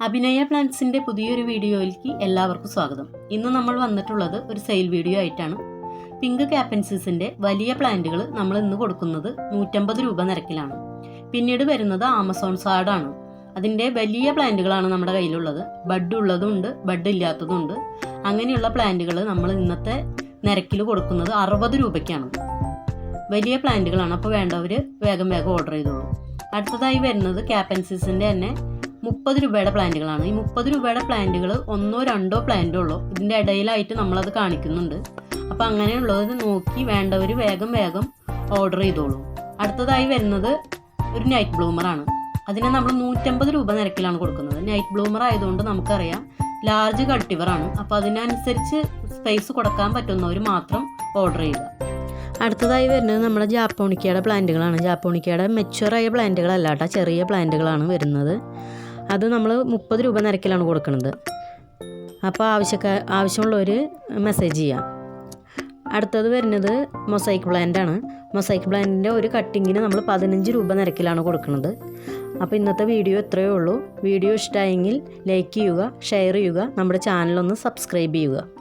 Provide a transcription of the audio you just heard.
അഭിനയ പ്ലാന്റ്സിന്റെ പുതിയൊരു വീഡിയോയിലേക്ക് എല്ലാവർക്കും സ്വാഗതം. ഇന്ന് നമ്മൾ വന്നിട്ടുള്ളത് ഒരു സെയിൽ വീഡിയോ ആയിട്ടാണ്. പിങ്ക് ക്യാപ്പൻസിസിന്റെ വലിയ പ്ലാന്റുകൾ നമ്മൾ ഇന്ന് കൊടുക്കുന്നത് നൂറ്റമ്പത് രൂപ നിരക്കിലാണ്. പിന്നീട് വരുന്നത് ആമസോൺ സാഡാണ്. അതിന്റെ വലിയ പ്ലാന്റുകളാണ് നമ്മുടെ കയ്യിലുള്ളത്. ബഡ് ഉള്ളതുണ്ട് ബഡ് ഇല്ലാത്തതുണ്ട്. അങ്ങനെയുള്ള പ്ലാന്റുകൾ നമ്മൾ ഇന്നത്തെ നിരക്കിൽ കൊടുക്കുന്നത് അറുപത് രൂപയ്ക്കാണ്. വലിയ പ്ലാന്റുകളാണ്. അപ്പോൾ വേണ്ടവർ വേഗം വേഗം ഓർഡർ ചെയ്തോളൂ. അടുത്തതായി വരുന്നത് ക്യാപ്പൻസിസിന്റെ തന്നെ മുപ്പത് രൂപയുടെ പ്ലാന്റുകളാണ്. ഈ മുപ്പത് രൂപയുടെ പ്ലാന്റുകൾ ഒന്നോ രണ്ടോ പ്ലാന്റോ ഉള്ളൂ. ഇതിന്റെ ഇടയിലായിട്ട് നമ്മളത് കാണിക്കുന്നുണ്ട്. അപ്പോൾ അങ്ങനെയുള്ളത് നോക്കി വേണ്ടവർ വേഗം വേഗം ഓർഡർ ചെയ്തോളൂ. അടുത്തതായി വരുന്നത് ഒരു നൈറ്റ് ബ്ലൂമറാണ് അതിനെ നമ്മൾ നൂറ്റമ്പത് രൂപ നിരക്കിലാണ് കൊടുക്കുന്നത്. നൈറ്റ് ബ്ലൂമർ ആയതുകൊണ്ട് നമുക്കറിയാം ലാർജ് കൾട്ടിവറാണ് അപ്പോൾ അതിനനുസരിച്ച് സ്പേസ് കൊടുക്കാൻ പറ്റുന്നവർ മാത്രം ഓർഡർ ചെയ്യുക. അടുത്തതായി വരുന്നത് നമ്മുടെ ജാപ്പോണിക്കയുടെ പ്ലാന്റുകളാണ് ജാപ്പോണിക്കയുടെ മെച്ചുവറായ പ്ലാന്റുകളല്ല കേട്ടോ ചെറിയ പ്ലാന്റുകളാണ് വരുന്നത്. അത് നമ്മൾ മുപ്പത് രൂപ നിരക്കിലാണ് കൊടുക്കുന്നത് അപ്പോൾ ആവശ്യക്കാർ ആവശ്യമുള്ളവർ മെസ്സേജ് ചെയ്യാം. അടുത്തത് വരുന്നത് മൊസൈക്ക് പ്ലാന്റാണ് മൊസൈക്ക് പ്ലാന്റിന്റെ ഒരു കട്ടിങ്ങിന് നമ്മൾ പതിനഞ്ച് രൂപ നിരക്കിലാണ് കൊടുക്കുന്നത് അപ്പോൾ ഇന്നത്തെ വീഡിയോ ഇത്രയേ ഉള്ളൂ. വീഡിയോ ഇഷ്ടമായെങ്കിൽ ലൈക്ക് ചെയ്യുക ഷെയർ ചെയ്യുക നമ്മുടെ ചാനലൊന്ന് സബ്സ്ക്രൈബ് ചെയ്യുക.